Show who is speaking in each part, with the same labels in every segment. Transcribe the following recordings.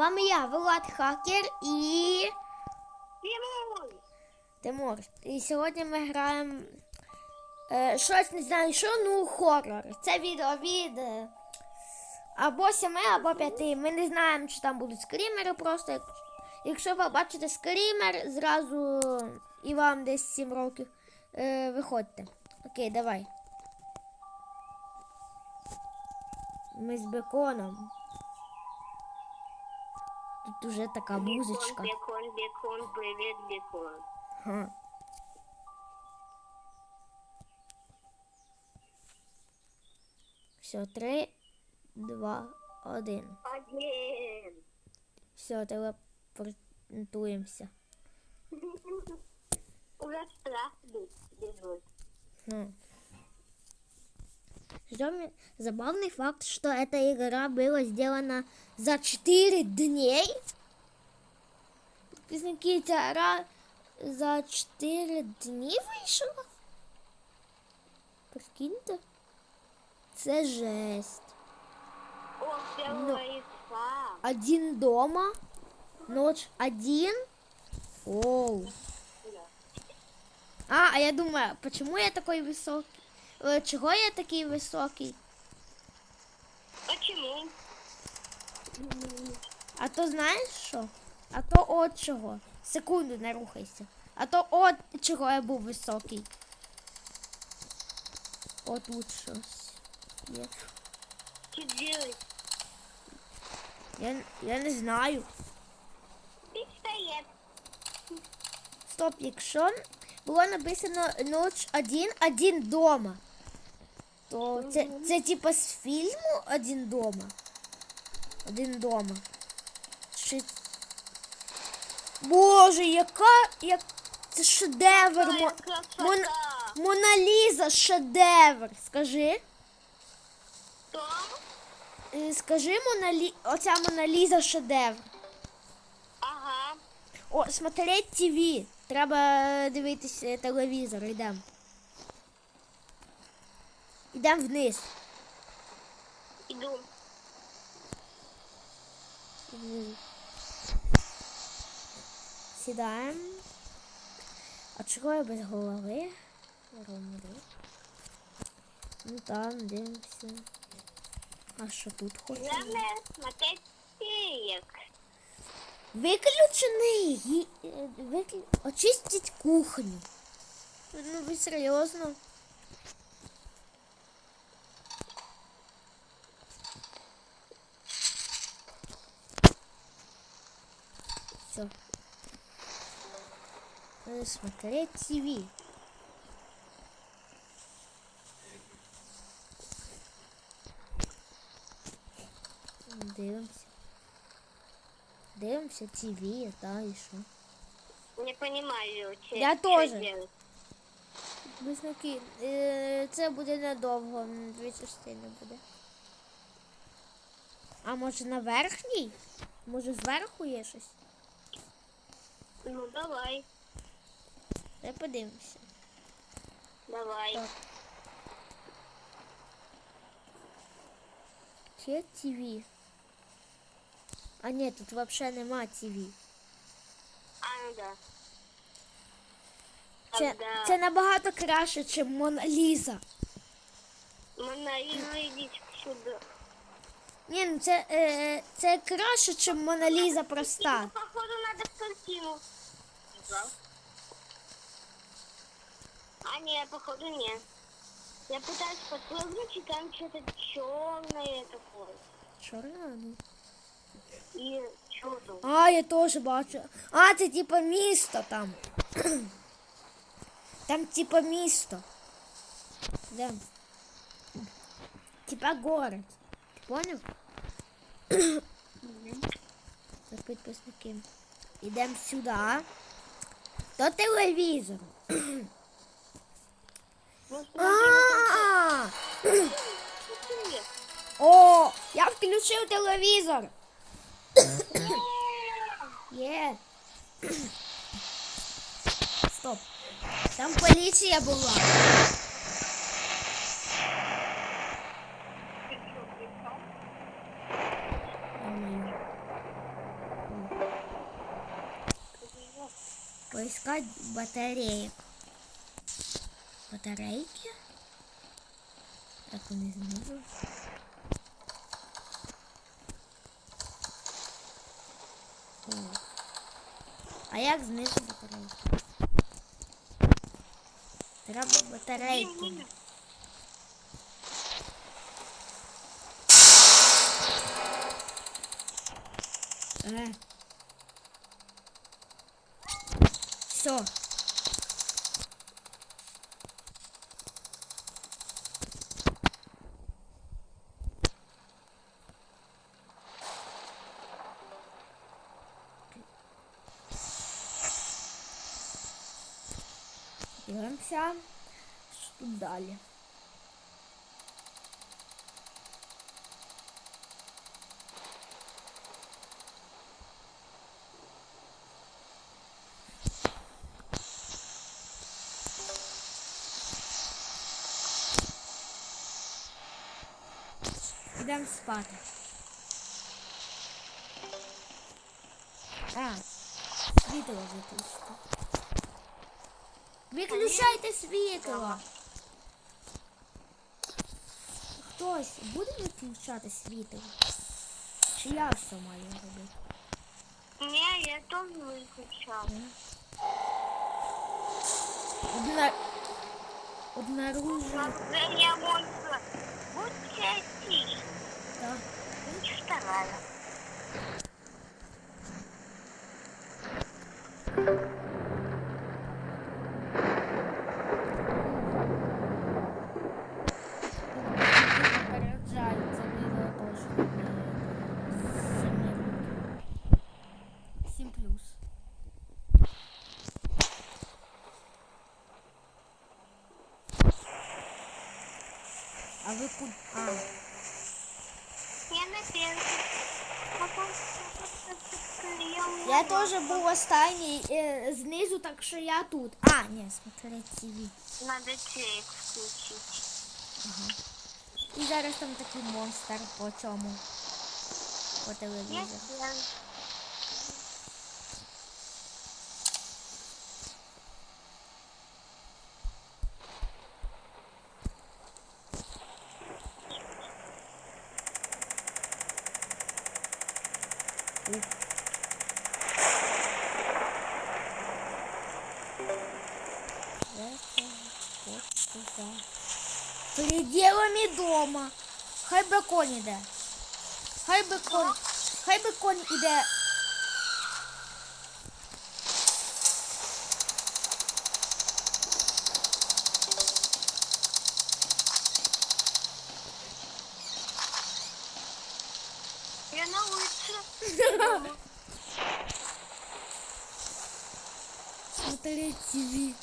Speaker 1: вами я, Влад Хакер і
Speaker 2: Тимур!
Speaker 1: Тимур. І сьогодні ми граємо е, щось не знаю, що, ну, хоррор. Це відео від е, або 7, або 5. Ми не знаємо, чи там будуть скрімери просто. Якщо ви бачите скрімер, зразу і вам десь 7 років, е, виходьте. Окей, давай. Ми з беконом. Тут уже така музичка.
Speaker 2: Бекон, бекон, привет, бекон.
Speaker 1: Ага. Все, три, два, один.
Speaker 2: Один.
Speaker 1: Все, телепортуємося.
Speaker 2: Уже страх бежит.
Speaker 1: Забавный факт, что эта игра была сделана за 4 дней. Подписники, гра за 4 дні вийшла. Прикиньте. Це жесть.
Speaker 2: Иса.
Speaker 1: Один дома, ночь один. Оу. А, а я думаю, почему я такой высокий? Э, Чего я такий високий?
Speaker 2: Почему?
Speaker 1: А то знаєш що? А то от чого. Секунду не рухайся. А то от чого я був високий. От тут щось. Є.
Speaker 2: Что делать?
Speaker 1: Я, я не знаю. Стоп, якщо було написано ноч один, один дома. То це, це типа з фільму один дома. Один дома. Чи... Боже, яка. Як... Це шедевр. Мо... Мон... Мона Ліза шедевр. Скажи. Е, Скажи Моналі... Оця Мона Ліза шедевр.
Speaker 2: Ага.
Speaker 1: О, смотреть ТВ. Треба дивитися телевізор. Йдемо. Йдемо вниз.
Speaker 2: Иду.
Speaker 1: Сідаємо. А чого я без голови? Ромру. Ну там дивимося. А що тут хочемо? Виключений. е, Виклю... Очистіть кухню. Ну ви серйозно? Все. Надо смотреть ТВ. Дивимося. Дивимося ТВ, та і що?
Speaker 2: Не понимаю, че,
Speaker 1: Я
Speaker 2: делать.
Speaker 1: Близнюки, е, це буде недовго, м, дві частини буде. А може на верхній? Може зверху є щось?
Speaker 2: Ну, давай.
Speaker 1: Дай подивимося.
Speaker 2: Давай.
Speaker 1: Так. Є ТВ. А ні, тут взагалі нема ТВ.
Speaker 2: А, ну да.
Speaker 1: Це,
Speaker 2: Тогда
Speaker 1: це набагато краще, ніж Мона Ліза.
Speaker 2: Мона Лиза, идите сюда.
Speaker 1: Ні, ну це, е, це краще, ніж Мона Ліза проста.
Speaker 2: Походу, надо в картину. А, нет, походу, нет. Я пытаюсь подпрыгнуть, и там что-то черное такое.
Speaker 1: Чорна, ну.
Speaker 2: И чудо.
Speaker 1: А, я теж бачу. А, це типа місто там. Там типа місто. Де? Типа город. Ти поняв? Так, підписники. Ідемо сюди. До телевізору. А! О, я включив телевізор. Є. Стоп. Там поліція була. Поискать батареек. Батарейки? Як вони знизу? О. А як знизу батарейки? Треба батарейки. Е. Все. Дивимося, що тут далі. Йдемо спати. А, світло виключити. Виключайте світло. Хтось буде виключати світло? Чи я все маю робити?
Speaker 2: Ні, я теж виключав.
Speaker 1: Одна... Обнаружив.
Speaker 2: Мгновение монстра. Будь тише.
Speaker 1: Так.
Speaker 2: Ничего вторая.
Speaker 1: 7 плюс. А вы куда? А.
Speaker 2: Я на я,
Speaker 1: я тоже был останній э, знизу, так что я тут. А, нет, смотри, ТВ.
Speaker 2: Надо телек включить. Ага.
Speaker 1: І зараз там такий монстр по цьому. По телевізору.
Speaker 2: съем.
Speaker 1: Пределами дома. Хай би конь іде. Хай би конь. Хай би конь іде.
Speaker 2: Я на улице.
Speaker 1: Смотри ТВ.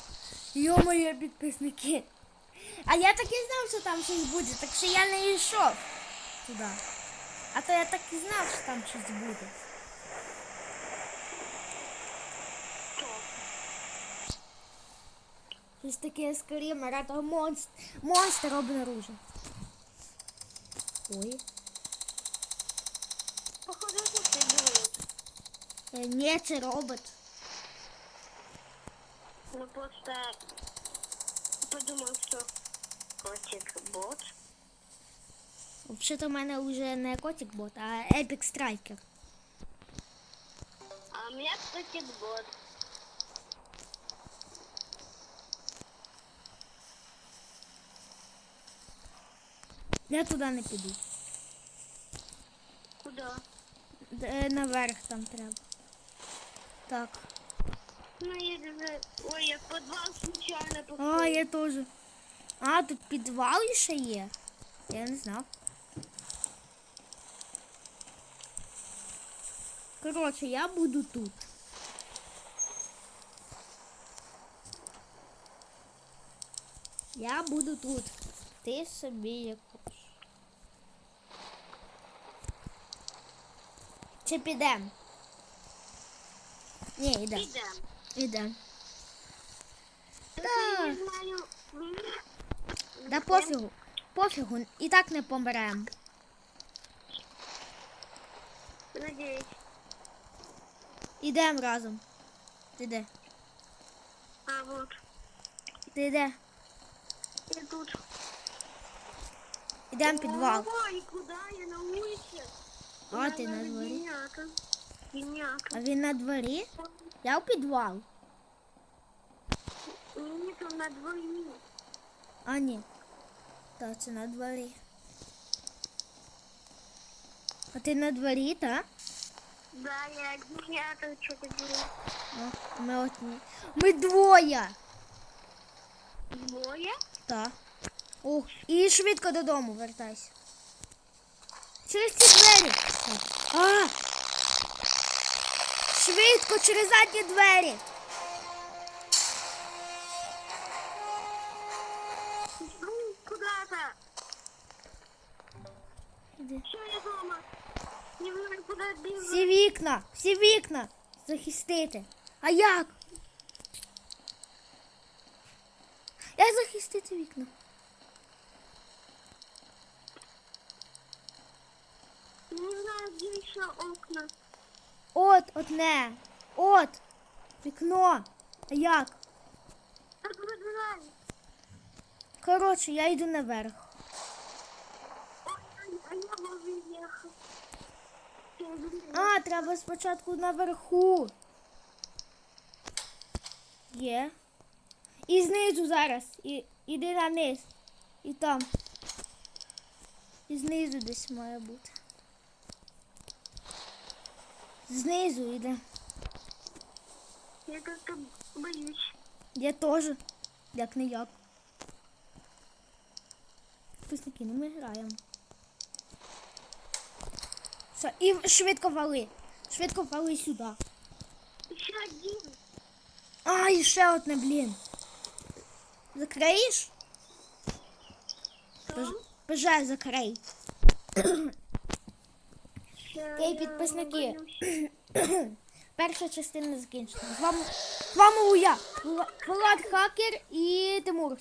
Speaker 1: Йо-моє, підписники. А я так і знав, що там щось буде, так що я не йшов туди. А то я так і знав, що там щось буде. Щось таке скоріше, а то монстр, монстр обнаружив. Ой.
Speaker 2: Походу, что ты говоришь.
Speaker 1: Е, Ні, це робот.
Speaker 2: Ну просто подумал, что Котик бот.
Speaker 1: Взагалі в мене вже не котик бот, а Епік Страйкер.
Speaker 2: А у меня котик бот.
Speaker 1: Я туди не піду.
Speaker 2: Куда?
Speaker 1: Е, Наверх там треба. Так.
Speaker 2: Ну, я даже... Ой, я в подвал случайно попал.
Speaker 1: А, я теж. А, тут підвал ще є. Я не знав. Коротше, я буду тут. Я буду тут. Ти собі як хочеш. Чи підем? Ні, йдем.
Speaker 2: Идем.
Speaker 1: Ідем.
Speaker 2: Только
Speaker 1: Да. пофігу. Пофігу. І так не помремо.
Speaker 2: Надеюсь.
Speaker 1: Ідемо разом. Ти де?
Speaker 2: вот.
Speaker 1: Ти де?
Speaker 2: Я тут.
Speaker 1: Ідемо в підвал.
Speaker 2: Ой, куда я на улице?
Speaker 1: А, ти на дворі.
Speaker 2: Геняка.
Speaker 1: А він на дворі? Я в підвал.
Speaker 2: Ні, там на дворі.
Speaker 1: А ні. Так, це на дворі. А ти на дворі, так?
Speaker 2: Да, я генератор что-то делаю.
Speaker 1: Ну, ми одні. Ми двоє.
Speaker 2: Двоє?
Speaker 1: Так. О, і швидко додому вертайся. Через ці двері. А! Швидко через задні двері. Всі вікна, всі вікна захистити. А як? Як захистити вікна?
Speaker 2: Не знаю, окна.
Speaker 1: От, одне. От. Вікно. А як?
Speaker 2: Так выбирай.
Speaker 1: Коротше, я йду наверх.
Speaker 2: Ой, а я могу ехать.
Speaker 1: А, треба спочатку наверху. Є. І знизу зараз. І, іди на низ. І там. І знизу десь має бути. Знизу йде.
Speaker 2: Я как-то боюсь.
Speaker 1: Я теж. Як не як. Писники, ну ми граємо. Все, і швидко вали. Швидко вали сюди.
Speaker 2: Еще один.
Speaker 1: А, і ще одне, блін. Закриєш? Бажаю, закрий. Ей, підписники. Перша частина закінчена. З вами, з вами був я, Влад Хакер і Тимур.